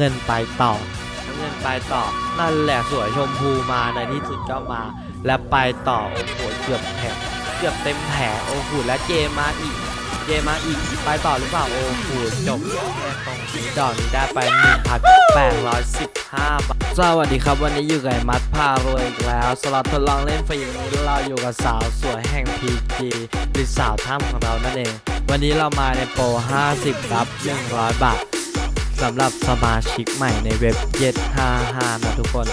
เงินไปต่อ เงินไปต่อ นั่นแหละสวยชมพูมาในที่สุดก็มา และไปต่อ โอ้โหเกือบแผงเกือบเต็มแผงโอ้โหและเจมาอีก เจมาอีก ไปต่อหรือเปล่า โอ้โหจบแค่ตรงนี้ดอกนี้ได้ไป 1,815บาท สวัสดีครับวันนี้อยู่กับไอ้มัดพารวยอีกแล้วสำหรับทดลองเล่นฟรีนี้เราอยู่กับสาวสวยแห่ง PG หรือสาวถ้ำของเรานั่นเอง วันนี้เรามาในโปร 50 รับ 100 บาท สำหรับสมาชิกใหม่ในเว็บ755นะทุกคน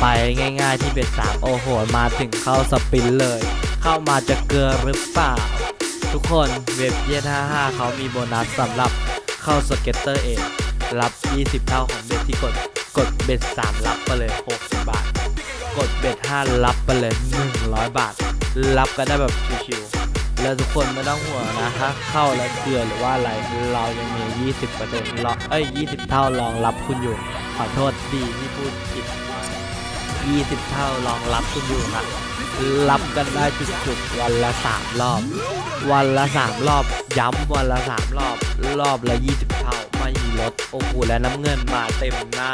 ไปง่ายๆที่เบ็ด3โอ้โห มาถึงเข้าสปินเลย เข้ามาจะเกลือหรือเปล่า ทุกคนเว็บ755เขามีโบนัสสำหรับเข้าสเก็ตเตอร์เองรับ 20 เท่าของเบ็ดที่กด กดเบ็ด3รับไปเลย 60 บาท กดเบ็ด5รับไปเลย 100 บาท รับกันได้แบบชิวๆ แล้วทุกคนไม่ต้องห่วงนะถ้าเข้าแล้วเกลือหรือว่าอะไรเรายังมี 20%รอเอ้ย 20 เท่ารองรับคุณอยู่ ขอโทษดีที่พูดผิด 20 เท่ารองรับคุณอยู่นะรับกันได้จุกๆวันละ3รอบ วันละ3รอบ ย้ำวันละ3รอบ รอบละ 20 เท่าไม่มีลดโอ้โหและน้ำเงินมาเต็มหน้า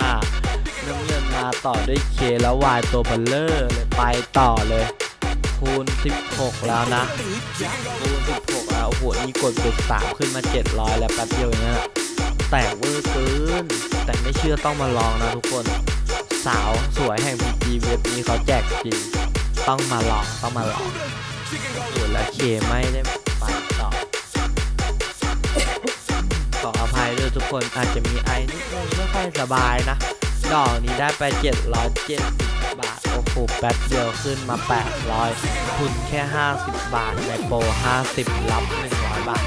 น้ำเงินมาต่อด้วยเคแล้ววายตัวเบลเลอร์เลยไปต่อเลย คูณ 16 แล้วนะ คูณ 16 แล้ว โอ้โห นี่กดเบ็ด3ขึ้นมา 700 แล้วแป๊บเดียวเองนะแต่เวอร์เกิน แต่ไม่เชื่อต้องมาลองนะทุกคน สาวสวยแห่ง PG เว็บนี้เขาแจกจริง ต้องมาลอง ต้องมาลองส่วนและเคไม่ได้ไปต่อขออภัยด้วยทุกคนอาจจะมีไอนิดนึงไม่ค่อยสบายนะ ดอกนี้ได้ไป 770บาทโอ้โหแป๊บเดียวขึ้นมา 800 ทุนแค่ 50 บาทในโปร 50 รับ 100 บาท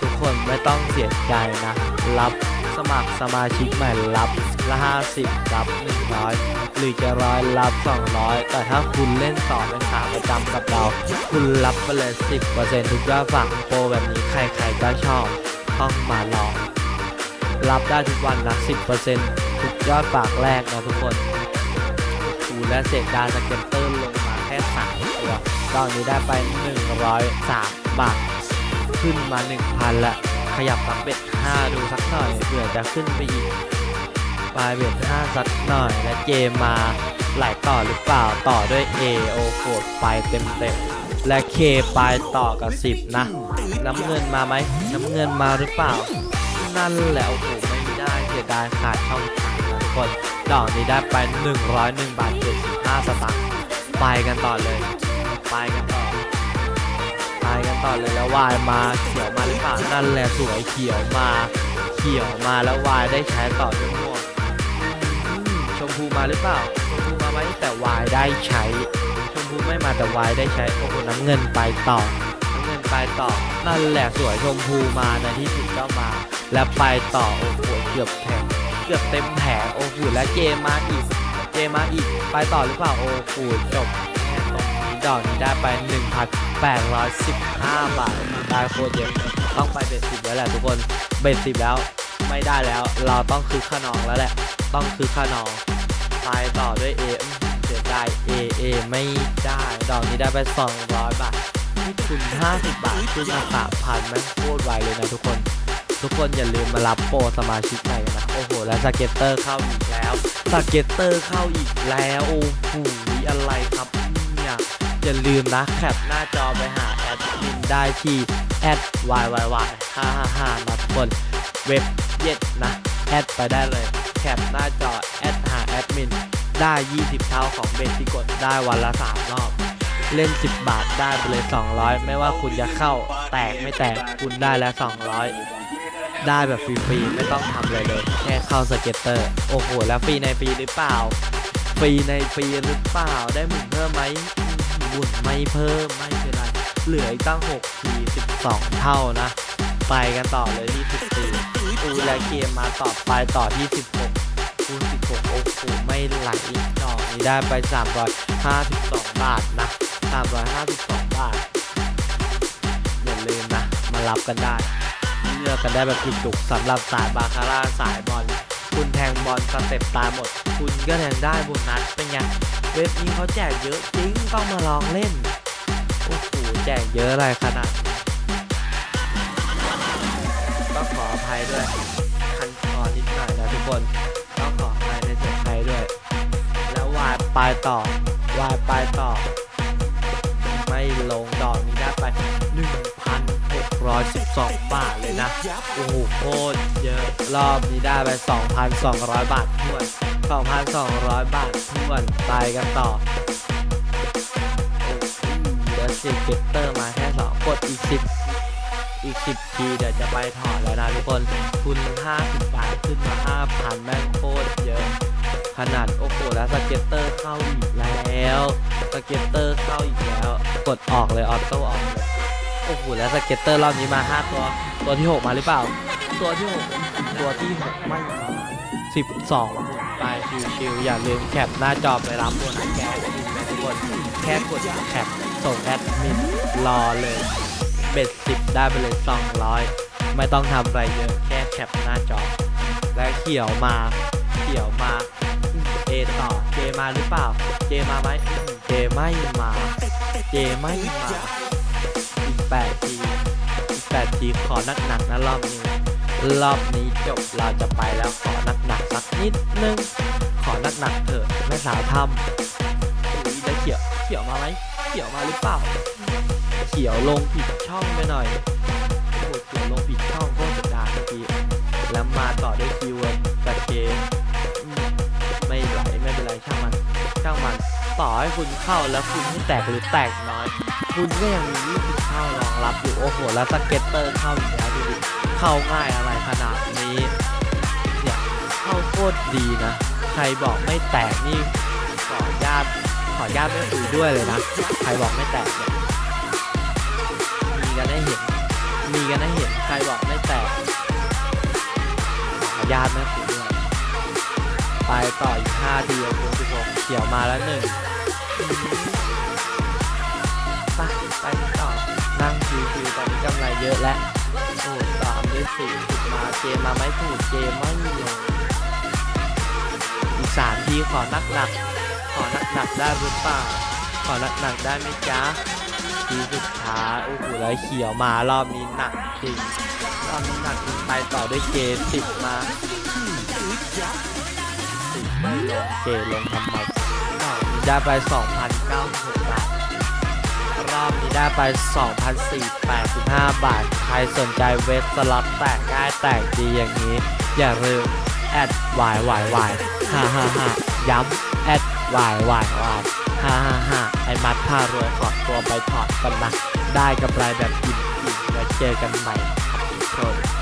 ทุกคนไม่ต้องเสียใจนะ รับสมัครสมาชิกใหม่รับละ 50 รับ 100 หรือจะร้อยรับ 200 แต่ถ้าคุณเล่นต่อเป็นขาประจำกับเรา คุณรับไปเลย 10%ทุกยอดฝั่งโปรแบบนี้ใครๆก็ชอบ ต้องมาลอง รับได้ทุกวันนะ10%ทุกยอดฝากแรกนะทุกคน และเศษดาวสเก็ตเตอร์ลงมาแค่3ตัวตอนนี้ได้ไป 103 บาท ขึ้นมา 1,000 ละ ขยับปักเบ็ด5 ดูสักหน่อยเผื่อจะขึ้นไปอีกปลายเบ็ด5 สักหน่อย และเจมาไหลต่อหรือเปล่าต่อด้วย A โอโคดไปเต็มๆและ K ไปต่อกับ 10 นะ น้ำเงินมาไหมน้ำเงินมาหรือเปล่า นั่นแหละโอ้โหไม่ได้เสียดายขาดช่องทา กคนดอกนี้ได้ไป 101 บาท75สตางค์ไปกันต่อเลย ไปกันต่อ ไปกันต่อเลยแล้ววายมาเขียวมาหรือเปล่านั่นแหละสวยเขียวมา เขียวมาแล้ววายได้ใช้ต่อด้วยม่วงชมพูมาหรือเปล่าชมพูมาไหมแต่วายได้ใช้ ชมพูไม่มาแต่วายได้ใช้โอ้โหน้ำเงินไปต่อน้ำเงินไปต่อ นั่นแหละสวยชมพูมาในที่สุดก็มา และไปต่อโอ้โหเกือบแผง กือบเต็มแผงโอ้โหและเจมาอีกเจมาอีกไปต่อหรือเปล่าโอ้โหจบแค่ตรงนี้ดอกนี้ได้ไป 1,815 บาทได้โคตรเยอะต้องไปเบ็ดสิบแล้วแหละทุกคนเบ็ดสิบแล้วไม่ได้แล้ว เราต้องคือขนองแล้วแหละ ต้องคือขนองไปต่อด้วย A อืมเสียดาย A A ไม่ได้ดอกนี้ได้ไป200บาทนี่ทุน50 บาทขึ้นมา3,000แม่งโคตรไวเลยนะทุกคน ทุกคนอย่าลืมมารับโปรสมาชิกใหม่นนะโอ้โห แล้วสเก็ตเตอร์เข้าอีกแล้วสเก็ตเตอร์เข้าอีกแล้วโอ้โหอะไรครับเนี่ยอย่าลืมนะแคปหน้าจอไปหาแอดมินได้ที่แอด yyy 555นะทุกคนเว็บเย็ดนะแอดไปได้เลยแคปหน้าจอแอดหาแอดมินได้ 20 เท่าของเบสที่กดได้วันละ 3 รอบ เล่น 10 บาทได้ไปเลย 200 ไม่ว่าคุณจะเข้าแตกไม่แตกคุณได้แล้ว 200 ได้แบบฟรีๆไม่ต้องทำอะไรเลย แค่เข้าสเก็ตเตอร์ โอ้โห แล้วฟรีในฟรีหรือเปล่า ฟรีในฟรีหรือเปล่า ได้หมุนเพิ่มไหมหมุนไม่เพิ่มไม่เป็นไร เหลืออีกตั้ง6ที12 เท่านะ ไปกันต่อเลยที่14อูและเกมมาต่อไปต่อที่ 16คูณ16 โอ้โห ไม่ไหลอีกดอกนี้ได้ไป 352 บาทนะ 352 บาท อย่าลืมนะ มารับกันได้ เลือกกันได้แบบจุกสำหรับสายบาคาร่าสายบอลคุณแทงบอลสเต็ปตาหมด คุณก็แทงได้บนนัดเป็นไงเว็บนี้เขาแจกเยอะจริงต้องมาลองเล่นโอ้โหแจกเยอะอะไรขนาดก็ขออภัยด้วยคันคอนิดหน่อยนะทุกคนต้องขออภัยในใจด้วย แล้ววายปลายต่อวายปลายต่อ 112 บาทเลยนะ โอ้โหโคตรเยอะรอบนี้ได้ไป 2,200 บาททวน 2,200 บาททวนไปกันต่อโอ้ยเหลือสิเกตเตอร์มาแค่สองกดอีก 10 อีก 10 ทีเดี๋ยวจะไปถอดแล้วนะทุกคนทุน50 บาทขึ้นมา 5,000 แม่งโคตรเยอะ ขนาดโอ้โหแล้วสเก็ตเตอร์เข้าอีกแล้ว สเก็ตเตอร์เข้าอีกแล้ว กดออกเลยออโต้ออกเล โอ้โหแล้วสเก็ตเตอร์รอบนี้มา5ตัว ตัวที่6มาหรือเปล่า ตัวที่6ตัวที่6ไม่มา12ไปชิวๆอย่าลืมแคปหน้าจอไปรับโบนัสแกสอินนะทุกคนแค่กดแคปส่งแอดมินรอเลย เบ็ดสิบได้ไปเลย200ไม่ต้องทำอะไรเยอะแค่แคปหน้าจอ และเขียวมาเขียวมาอืมเอต่อเจมาหรือเปล่า เจมาไหมอืมเจไม่มา เจไม่มา อีกแปดทีอีกแปดทีขอนักหนักนะรอบนี้ รอบนี้จบเราจะไปแล้วขอนักหนักสักนิดนึง ขอนักหนักเถอะแม่สาวทำอุ้ยแล้วเขียวเขียวมาไหมเขียวมาหรือเปล่า เขียวลงผิดช่องไปหน่อยโอ้เขียวลงผิดช่องโคตรเสียดาเมื่อกี้แล้วมาต่อด้วยคีเวิร์ดกับเกมอืมไม่ไหลไม่เป็นไรช่างมันช่างมันต่อให้คุณเข้าแล้วคุณไม่แตกหรือแตกน้อย คุณก็ยังมี20 เข้ารองรับอยู่โอ้โหแล้วสเก็ตเตอร์เข้าอีกแล้วดูดิเข้าง่ายอะไรขนาดนี้เนี่ยเข้าโคตรดีนะ ใครบอกไม่แตกนี่ขอญาตขอญาตไม่คุยด้วยเลยนะใครบอกไม่แตกเนี่ยมีกันให้เห็น มีกันให้เห็นใครบอกไม่แตกขอญาตไม่คุยด้วยไปต่ออีก5ทีโอ้โหทุกคนเขียวมาแล้วหนึ่งไปไปต่อ นั่งชิวตอนนี้กำไรเยอะแล้วโอ้ตามด้วยสี่สิบมาเจมมาไม่ถูกเจมไม่ลงอีกสามทีขอนักหนักขอนักหนักได้หรือเปล่าขอนักหนักได้ไหมจ๊ะทีสุดท้ายโอ้โหแล้วเขียวมารอบนี้หนักจริงรอบนี้หนักจริงไปต่อด้วยเจสิบมาสิบไม่ลงเจลงทำไมรอบนี้ได้ไป2,096บาท รอบนี้ได้ไป 2,485 บาท ใครสนใจเวสสล็อตแตกง่ายแตกดีอย่างนี้ อย่าลืมแอดวายวายวายฮ่าฮ่าฮ่าย้ำแอดวายวายวายฮ่าฮ่าฮ่าไอมัดผ้ารวยขอตัวไปถอดกันนะ ได้กำไรแบบอิ่มๆไว้เจอกันใหม่ครับทุกคน